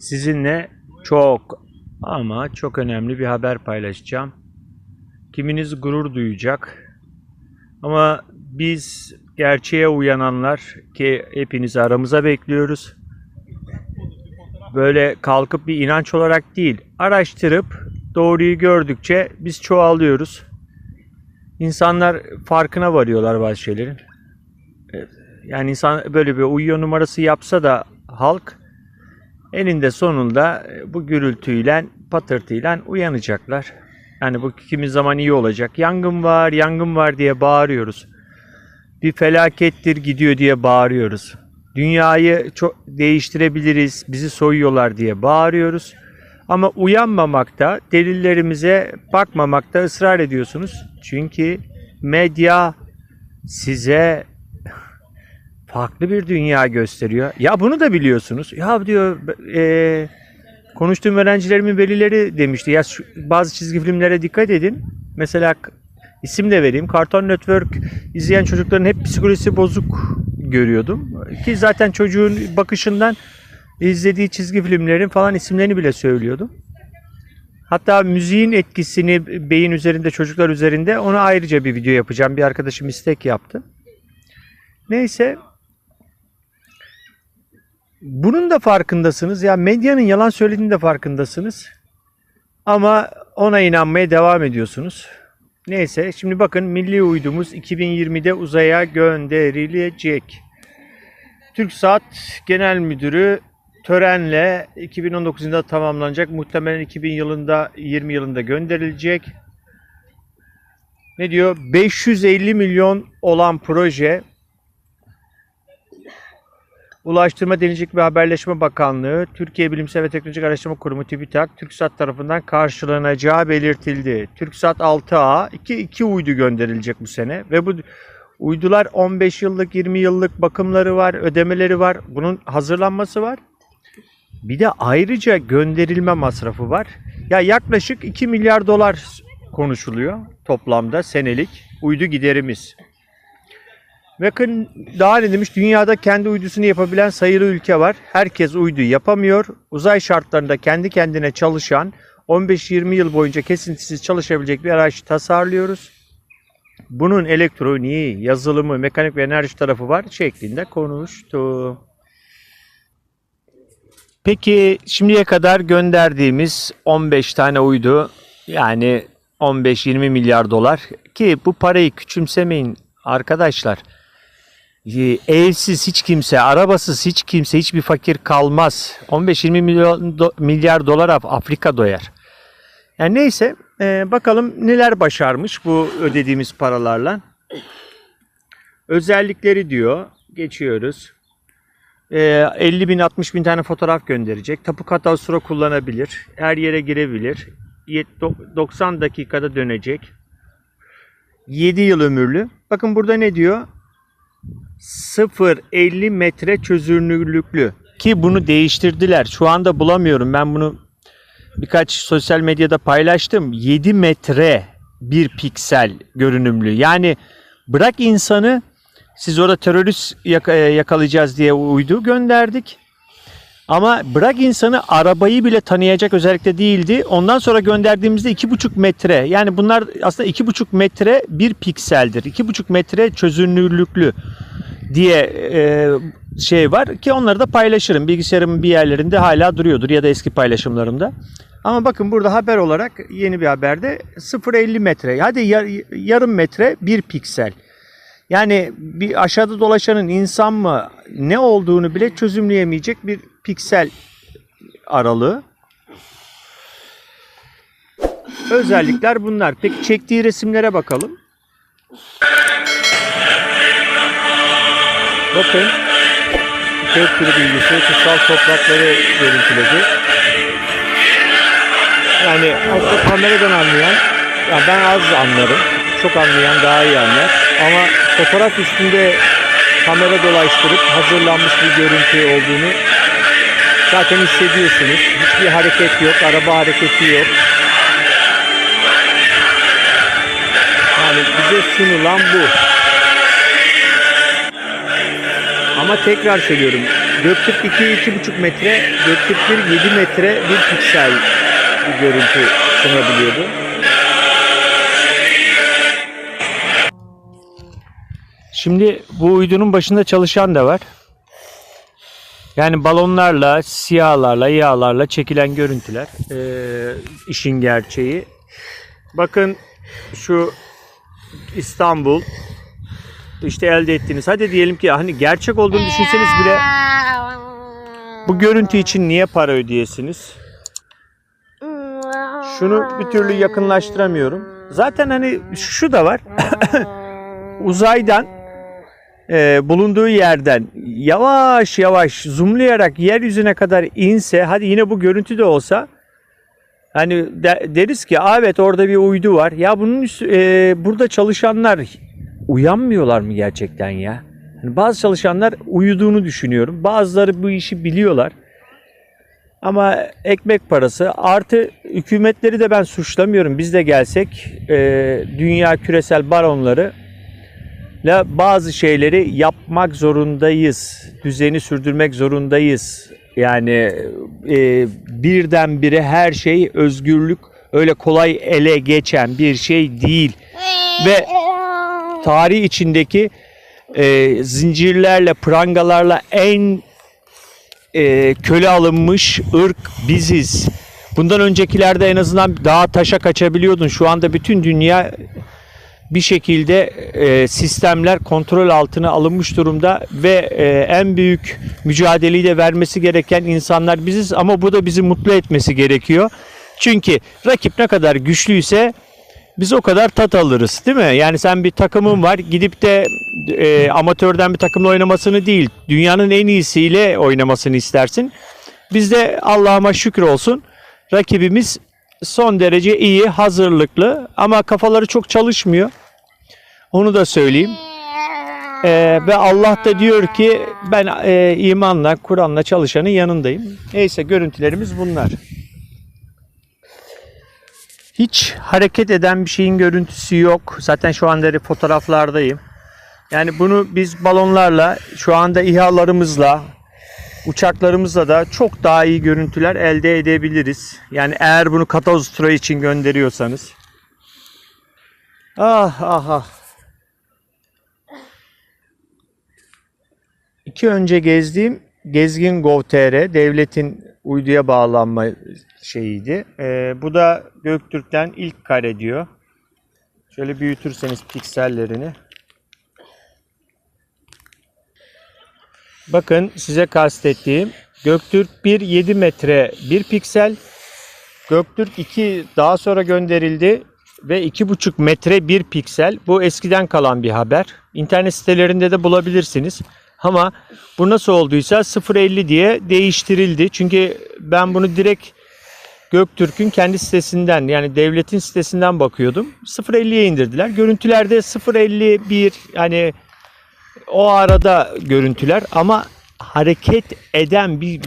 sizinle çok ama çok önemli bir haber paylaşacağım. Kiminiz gurur duyacak. Ama biz gerçeğe uyananlar ki hepinizi aramıza bekliyoruz. Böyle kalkıp bir inanç olarak değil, araştırıp doğruyu gördükçe biz çoğalıyoruz. İnsanlar farkına varıyorlar bazı şeylerin. Yani insan böyle bir uyuyor numarası yapsa da halk eninde sonunda bu gürültüyle, patırtıyla uyanacaklar. Yani bu kimi zaman iyi olacak. Yangın var, yangın var diye bağırıyoruz. Bir felakettir gidiyor diye bağırıyoruz. Dünyayı çok değiştirebiliriz, bizi soyuyorlar diye bağırıyoruz. Ama uyanmamakta, delillerimize bakmamakta ısrar ediyorsunuz. Çünkü medya size farklı bir dünya gösteriyor. Ya bunu da biliyorsunuz. Ya diyor e, konuştuğum öğrencilerimin velileri demişti. Ya şu, bazı çizgi filmlere dikkat edin. Mesela isim de vereyim. Cartoon Network izleyen çocukların hep psikolojisi bozuk görüyordum. Ki zaten çocuğun bakışından izlediği çizgi filmlerin falan isimlerini bile söylüyordum. Hatta müziğin etkisini beyin üzerinde, çocuklar üzerinde ona ayrıca bir video yapacağım. Bir arkadaşım istek yaptı. Neyse. Bunun da farkındasınız. Ya medyanın yalan söylediğinin de farkındasınız. Ama ona inanmaya devam ediyorsunuz. Neyse şimdi bakın milli uydumuz 2020'de uzaya gönderilecek. TürkSat Genel Müdürü törenle 2019 yılında tamamlanacak. Muhtemelen 2000 yılında 20 yılında gönderilecek. Ne diyor? 550 milyon olan proje Ulaştırma Denizcilik ve Haberleşme Bakanlığı, Türkiye Bilimsel ve Teknolojik Araştırma Kurumu TÜBİTAK, TürkSat tarafından karşılanacağı belirtildi. TürkSat 6A 2, 2 uydu gönderilecek bu sene ve bu uydular 15 yıllık 20 yıllık bakımları var, ödemeleri var. Bunun hazırlanması var. Bir de ayrıca gönderilme masrafı var. Ya yaklaşık 2 milyar dolar konuşuluyor toplamda senelik uydu giderimiz. Bakın daha ne demiş? Dünyada kendi uydusunu yapabilen sayılı ülke var. Herkes uydu yapamıyor. Uzay şartlarında kendi kendine çalışan 15-20 yıl boyunca kesintisiz çalışabilecek bir araç tasarlıyoruz. Bunun elektroniği, yazılımı, mekanik ve enerji tarafı var şeklinde konuştu. Peki şimdiye kadar gönderdiğimiz 15 tane uydu yani 15-20 milyar dolar ki bu parayı küçümsemeyin arkadaşlar. Ee, Evsiz hiç kimse, arabasız hiç kimse, hiçbir fakir kalmaz. 15-20 milyon do- milyar dolar Af- Afrika doyar. Yani neyse e, bakalım neler başarmış bu ödediğimiz paralarla. Özellikleri diyor. Geçiyoruz. E, 50 bin 60 bin tane fotoğraf gönderecek. Tapu kadastro kullanabilir. Her yere girebilir. Yet- do- 90 dakikada dönecek. 7 yıl ömürlü. Bakın burada ne diyor? 0.50 metre çözünürlüklü. Ki bunu değiştirdiler. Şu anda bulamıyorum. Ben bunu birkaç sosyal medyada paylaştım. 7 metre bir piksel görünümlü. Yani bırak insanı siz orada terörist yaka- yakalayacağız diye uydu gönderdik. Ama bırak insanı arabayı bile tanıyacak özellikle değildi. Ondan sonra gönderdiğimizde 2,5 metre. Yani bunlar aslında 2,5 metre bir pikseldir. 2,5 metre çözünürlüklü diye e, şey var ki onları da paylaşırım. Bilgisayarımın bir yerlerinde hala duruyordur ya da eski paylaşımlarımda. Ama bakın burada haber olarak yeni bir haberde 0.50 metre. Hadi yar- yarım metre bir piksel. Yani bir aşağıda dolaşanın insan mı ne olduğunu bile çözümleyemeyecek bir piksel aralığı. Özellikler bunlar. Peki çektiği resimlere bakalım. Bakın. Köprü bilgisi, kutsal toprakları görüntüledi. Yani aslında kameradan anlayan, ya ben az anlarım. Çok anlayan daha iyi anlar. Ama fotoğraf üstünde kamera dolaştırıp hazırlanmış bir görüntü olduğunu zaten hissediyorsunuz. Hiçbir hareket yok, araba hareketi yok. Yani bize sunulan bu. Ama tekrar söylüyorum. Göktürk 2 2,5 metre, Göktürk 1 7 metre bir piksel bir görüntü sunabiliyordu. Şimdi bu uydunun başında çalışan da var. Yani balonlarla, siyahlarla, yağlarla çekilen görüntüler. Ee, işin gerçeği. Bakın şu İstanbul işte elde ettiğiniz. Hadi diyelim ki hani gerçek olduğunu düşünseniz bile bu görüntü için niye para ödeyesiniz? Şunu bir türlü yakınlaştıramıyorum. Zaten hani şu da var. Uzaydan e, bulunduğu yerden yavaş yavaş zoomlayarak yeryüzüne kadar inse hadi yine bu görüntü de olsa hani de- deriz ki "Aa, evet orada bir uydu var. Ya bunun e, burada çalışanlar uyanmıyorlar mı gerçekten ya? Hani bazı çalışanlar uyuduğunu düşünüyorum. Bazıları bu işi biliyorlar. Ama ekmek parası artı hükümetleri de ben suçlamıyorum. Biz de gelsek e, dünya küresel baronları ile bazı şeyleri yapmak zorundayız. Düzeni sürdürmek zorundayız. Yani e, birdenbire her şey özgürlük öyle kolay ele geçen bir şey değil. Ve tarih içindeki e, zincirlerle, prangalarla en e, köle alınmış ırk biziz. Bundan öncekilerde en azından daha taşa kaçabiliyordun. Şu anda bütün dünya bir şekilde e, sistemler kontrol altına alınmış durumda ve e, en büyük mücadeleyi de vermesi gereken insanlar biziz ama bu da bizi mutlu etmesi gerekiyor. Çünkü rakip ne kadar güçlüyse biz o kadar tat alırız değil mi? Yani sen bir takımın var gidip de e, amatörden bir takımla oynamasını değil dünyanın en iyisiyle oynamasını istersin. Biz de Allah'ıma şükür olsun rakibimiz son derece iyi, hazırlıklı ama kafaları çok çalışmıyor. Onu da söyleyeyim. Ee, ve Allah da diyor ki ben e, imanla, Kur'an'la çalışanın yanındayım. Neyse görüntülerimiz bunlar. Hiç hareket eden bir şeyin görüntüsü yok. Zaten şu anda fotoğraflardayım. Yani bunu biz balonlarla, şu anda İHA'larımızla, uçaklarımızla da çok daha iyi görüntüler elde edebiliriz. Yani eğer bunu Katoztra için gönderiyorsanız. Ah ah ah. İki önce gezdiğim Gezgin Gov.tr devletin uyduya bağlanma şeyiydi. Ee, bu da Göktürk'ten ilk kare diyor. Şöyle büyütürseniz piksellerini. Bakın size kastettiğim Göktürk 1 7 metre 1 piksel. Göktürk 2 daha sonra gönderildi ve 2,5 metre 1 piksel. Bu eskiden kalan bir haber. İnternet sitelerinde de bulabilirsiniz. Ama bu nasıl olduysa 0.50 diye değiştirildi. Çünkü ben bunu direkt Göktürk'ün kendi sitesinden yani devletin sitesinden bakıyordum. 0.50'ye indirdiler. Görüntülerde 0.51 yani o arada görüntüler ama hareket eden bir,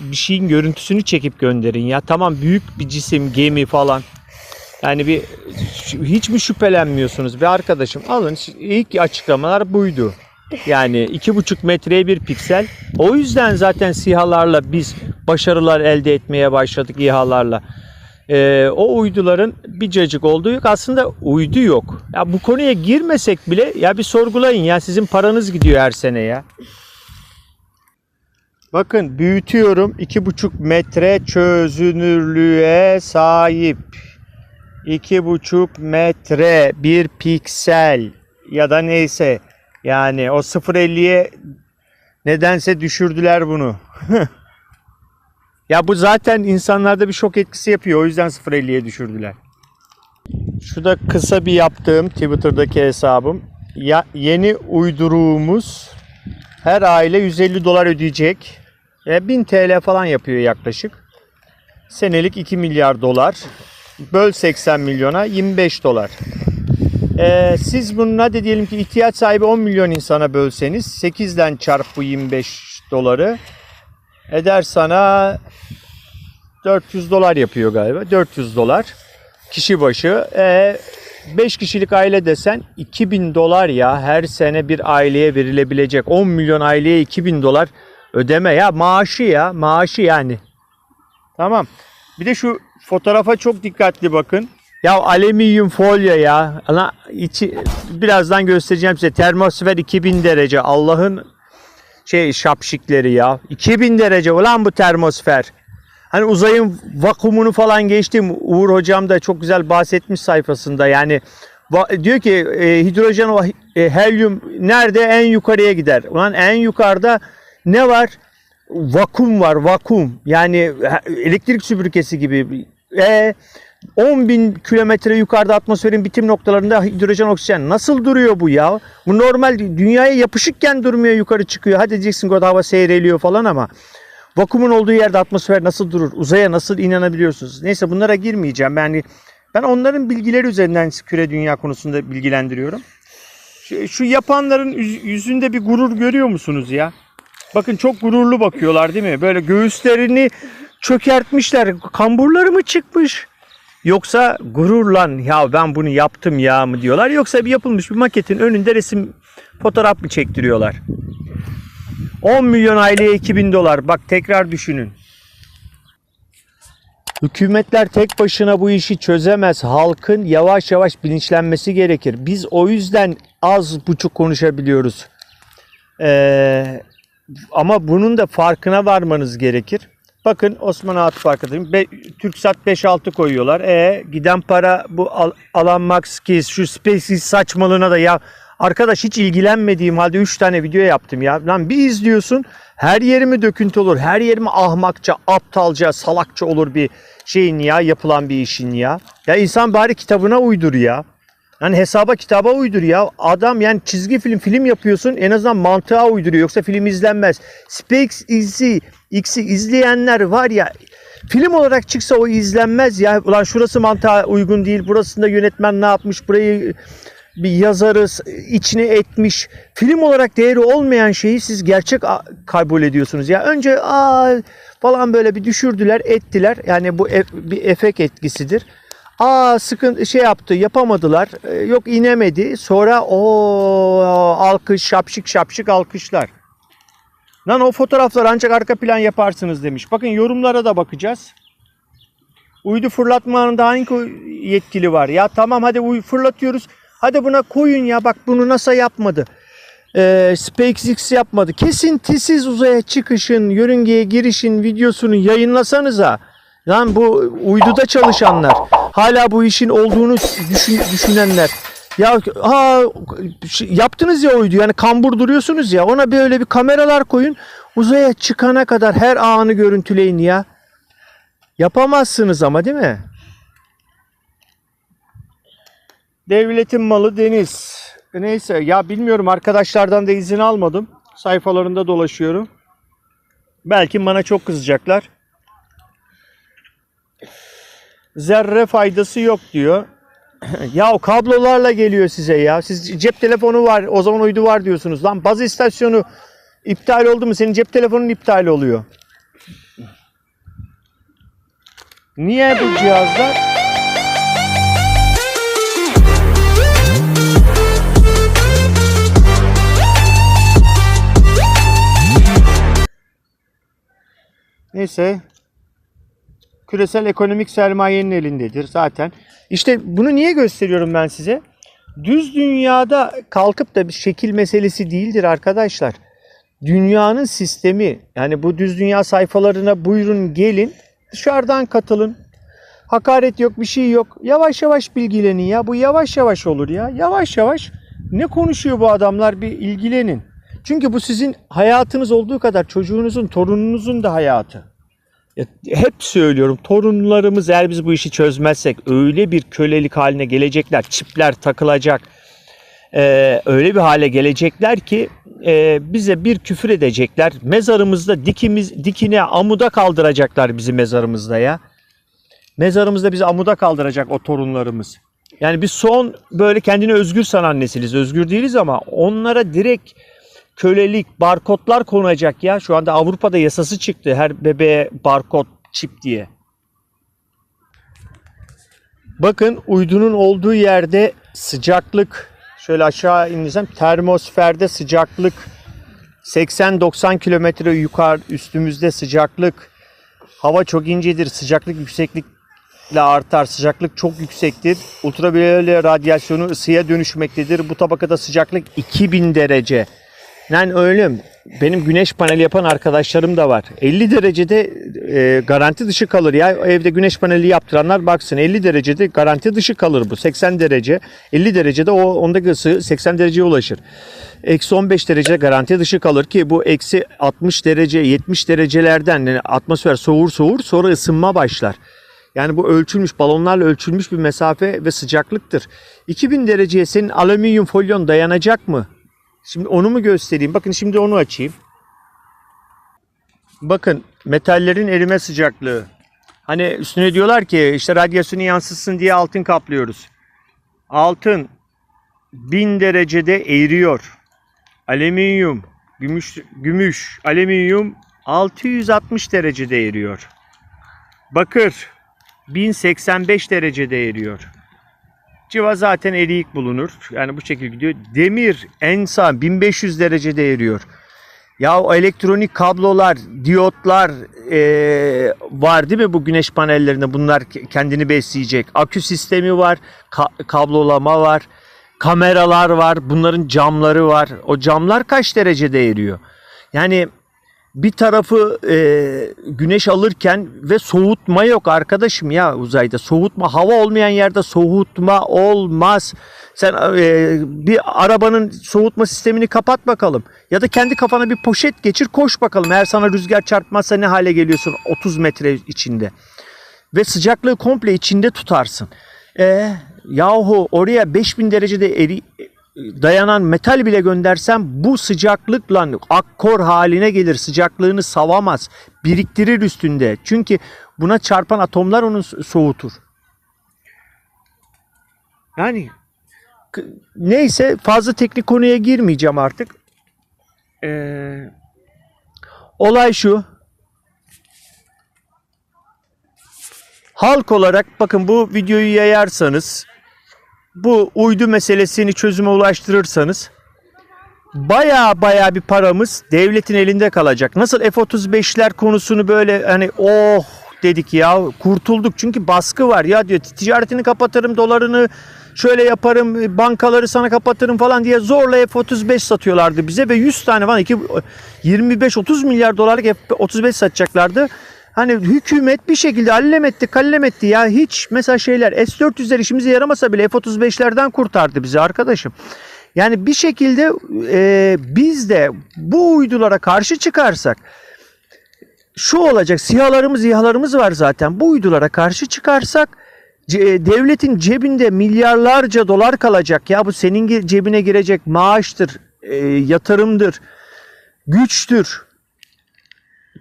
bir, şeyin görüntüsünü çekip gönderin ya. Tamam büyük bir cisim, gemi falan. Yani bir hiç mi şüphelenmiyorsunuz be arkadaşım? Alın ilk açıklamalar buydu. Yani iki buçuk metreye bir piksel. O yüzden zaten sihalarla biz başarılar elde etmeye başladık İHA'larla. Ee, o uyduların bir cacık olduğu yok. Aslında uydu yok. Ya bu konuya girmesek bile ya bir sorgulayın ya sizin paranız gidiyor her sene ya. Bakın büyütüyorum. iki buçuk metre çözünürlüğe sahip. iki buçuk metre bir piksel ya da neyse. Yani o 0.50'ye nedense düşürdüler bunu. ya bu zaten insanlarda bir şok etkisi yapıyor. O yüzden 0.50'ye düşürdüler. Şu da kısa bir yaptığım Twitter'daki hesabım. Ya, yeni uyduruğumuz her aile 150 dolar ödeyecek. E, 1000 TL falan yapıyor yaklaşık. Senelik 2 milyar dolar. Böl 80 milyona 25 dolar. Ee, siz bunun hadi diyelim ki ihtiyaç sahibi 10 milyon insana bölseniz 8'den çarp bu 25 doları eder sana 400 dolar yapıyor galiba. 400 dolar kişi başı. Ee, 5 kişilik aile desen 2000 dolar ya her sene bir aileye verilebilecek 10 milyon aileye 2000 dolar Ödeme ya maaşı ya maaşı yani. Tamam. Bir de şu fotoğrafa çok dikkatli bakın. Ya alüminyum folyo ya. Ana içi birazdan göstereceğim size. Termosfer 2000 derece. Allah'ın şey şapşikleri ya. 2000 derece ulan bu termosfer. Hani uzayın vakumunu falan geçtim. Uğur hocam da çok güzel bahsetmiş sayfasında. Yani diyor ki e, hidrojen o e, helyum nerede en yukarıya gider. Ulan en yukarıda ne var? Vakum var vakum. Yani elektrik süpürgesi gibi. E, 10 bin kilometre yukarıda atmosferin bitim noktalarında hidrojen oksijen. Nasıl duruyor bu ya? Bu normal dünyaya yapışıkken durmuyor yukarı çıkıyor. Hadi diyeceksin orada hava seyreliyor falan ama vakumun olduğu yerde atmosfer nasıl durur? Uzaya nasıl inanabiliyorsunuz? Neyse bunlara girmeyeceğim. Yani ben onların bilgileri üzerinden küre dünya konusunda bilgilendiriyorum. Şu, şu yapanların yüz- yüzünde bir gurur görüyor musunuz ya? Bakın çok gururlu bakıyorlar değil mi? Böyle göğüslerini çökertmişler. Kamburları mı çıkmış? Yoksa gururlan ya ben bunu yaptım ya mı diyorlar. Yoksa bir yapılmış bir maketin önünde resim fotoğraf mı çektiriyorlar? 10 milyon aileye 2000 dolar. Bak tekrar düşünün. Hükümetler tek başına bu işi çözemez. Halkın yavaş yavaş bilinçlenmesi gerekir. Biz o yüzden az buçuk konuşabiliyoruz. Ee, ama bunun da farkına varmanız gerekir. Bakın Osman Atıf arkadaşım. Be, Türksat 5-6 koyuyorlar. E giden para bu Al- Alan Max Keys, şu SpaceX saçmalığına da ya arkadaş hiç ilgilenmediğim halde 3 tane video yaptım ya. Lan bir izliyorsun her yerimi döküntü olur. Her yerimi ahmakça, aptalca, salakça olur bir şeyin ya yapılan bir işin ya. Ya insan bari kitabına uydur ya. Yani hesaba kitaba uydur ya. Adam yani çizgi film film yapıyorsun en azından mantığa uyduruyor. Yoksa film izlenmez. SpaceX'i X'i izleyenler var ya film olarak çıksa o izlenmez ya. Ulan şurası mantığa uygun değil. Burasında yönetmen ne yapmış? Burayı bir yazarız içine etmiş. Film olarak değeri olmayan şeyi siz gerçek kabul ediyorsunuz. Ya önce aa falan böyle bir düşürdüler, ettiler. Yani bu e- bir efekt etkisidir. Aa sıkıntı şey yaptı yapamadılar. Ee, Yok inemedi. Sonra o alkış şapşık şapşık alkışlar. Lan o fotoğraflar ancak arka plan yaparsınız demiş. Bakın yorumlara da bakacağız. Uydu fırlatma anında hangi yetkili var? Ya tamam hadi uy fırlatıyoruz. Hadi buna koyun ya bak bunu NASA yapmadı. Ee, SpaceX yapmadı. Kesintisiz uzaya çıkışın, yörüngeye girişin videosunu yayınlasanıza. Lan bu uyduda çalışanlar, hala bu işin olduğunu düşün- düşünenler. Ya ha yaptınız ya uydu yani kambur duruyorsunuz ya ona böyle bir kameralar koyun uzaya çıkana kadar her anı görüntüleyin ya. Yapamazsınız ama değil mi? Devletin malı deniz. Neyse ya bilmiyorum arkadaşlardan da izin almadım. Sayfalarında dolaşıyorum. Belki bana çok kızacaklar. Zerre faydası yok diyor. ya kablolarla geliyor size ya. Siz cep telefonu var o zaman uydu var diyorsunuz. Lan baz istasyonu iptal oldu mu senin cep telefonun iptal oluyor. Niye bu cihazlar? Neyse. Küresel ekonomik sermayenin elindedir zaten. İşte bunu niye gösteriyorum ben size? Düz dünyada kalkıp da bir şekil meselesi değildir arkadaşlar. Dünyanın sistemi yani bu düz dünya sayfalarına buyurun gelin dışarıdan katılın. Hakaret yok bir şey yok. Yavaş yavaş bilgilenin ya. Bu yavaş yavaş olur ya. Yavaş yavaş ne konuşuyor bu adamlar bir ilgilenin. Çünkü bu sizin hayatınız olduğu kadar çocuğunuzun, torununuzun da hayatı. Hep söylüyorum torunlarımız eğer biz bu işi çözmezsek öyle bir kölelik haline gelecekler. Çipler takılacak. Ee, öyle bir hale gelecekler ki e, bize bir küfür edecekler. Mezarımızda dikimiz dikine amuda kaldıracaklar bizi mezarımızda ya. Mezarımızda bizi amuda kaldıracak o torunlarımız. Yani biz son böyle kendini özgür sanan nesiliz. Özgür değiliz ama onlara direkt kölelik, barkodlar konacak ya. Şu anda Avrupa'da yasası çıktı. Her bebeğe barkod, çip diye. Bakın uydunun olduğu yerde sıcaklık şöyle aşağı indirsem termosferde sıcaklık 80-90 kilometre yukarı üstümüzde sıcaklık. Hava çok incedir. Sıcaklık yükseklikle artar. Sıcaklık çok yüksektir. Ultraviyole radyasyonu ısıya dönüşmektedir. Bu tabakada sıcaklık 2000 derece. Yani öyle? Benim güneş paneli yapan arkadaşlarım da var. 50 derecede e, garanti dışı kalır ya. Evde güneş paneli yaptıranlar baksın 50 derecede garanti dışı kalır bu. 80 derece 50 derecede o ondaki ısı 80 dereceye ulaşır. Eksi 15 derece garanti dışı kalır ki bu eksi 60 derece 70 derecelerden yani atmosfer soğur soğur sonra ısınma başlar. Yani bu ölçülmüş balonlarla ölçülmüş bir mesafe ve sıcaklıktır. 2000 dereceye senin alüminyum folyon dayanacak mı? Şimdi onu mu göstereyim? Bakın şimdi onu açayım. Bakın metallerin erime sıcaklığı. Hani üstüne diyorlar ki işte radyasyonu yansıtsın diye altın kaplıyoruz. Altın 1000 derecede eriyor. Alüminyum, gümüş, gümüş, alüminyum 660 derecede eriyor. Bakır 1085 derecede eriyor. Civa zaten eriyik bulunur. Yani bu şekilde gidiyor. Demir ensa 1500 derecede eriyor. Ya o elektronik kablolar, diyotlar eee, var değil mi bu güneş panellerinde? Bunlar ke- kendini besleyecek. Akü sistemi var, ka- kablolama var, kameralar var, bunların camları var. O camlar kaç derecede eriyor? Yani bir tarafı e, güneş alırken ve soğutma yok arkadaşım ya uzayda. Soğutma hava olmayan yerde soğutma olmaz. Sen e, bir arabanın soğutma sistemini kapat bakalım. Ya da kendi kafana bir poşet geçir koş bakalım. Eğer sana rüzgar çarpmazsa ne hale geliyorsun 30 metre içinde. Ve sıcaklığı komple içinde tutarsın. E, yahu oraya 5000 derecede eri, dayanan metal bile göndersem bu sıcaklıkla akkor haline gelir. Sıcaklığını savamaz. Biriktirir üstünde. Çünkü buna çarpan atomlar onu so- soğutur. Yani neyse fazla teknik konuya girmeyeceğim artık. Ee, olay şu. Halk olarak bakın bu videoyu yayarsanız bu uydu meselesini çözüme ulaştırırsanız baya baya bir paramız devletin elinde kalacak. Nasıl F-35'ler konusunu böyle hani oh dedik ya kurtulduk çünkü baskı var ya diyor ticaretini kapatırım dolarını şöyle yaparım bankaları sana kapatırım falan diye zorla F-35 satıyorlardı bize ve 100 tane falan 25-30 milyar dolarlık F-35 satacaklardı. Hani hükümet bir şekilde allem etti kallem etti. Ya hiç mesela şeyler S-400'ler işimize yaramasa bile F-35'lerden kurtardı bizi arkadaşım. Yani bir şekilde e, biz de bu uydulara karşı çıkarsak şu olacak sihalarımız İHA'larımız var zaten. Bu uydulara karşı çıkarsak ce- devletin cebinde milyarlarca dolar kalacak. Ya bu senin cebine girecek maaştır e, yatırımdır güçtür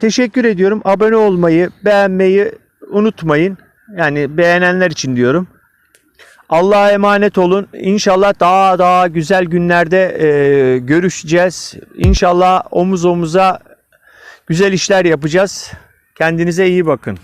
Teşekkür ediyorum. Abone olmayı, beğenmeyi unutmayın. Yani beğenenler için diyorum. Allah'a emanet olun. İnşallah daha daha güzel günlerde e, görüşeceğiz. İnşallah omuz omuza güzel işler yapacağız. Kendinize iyi bakın.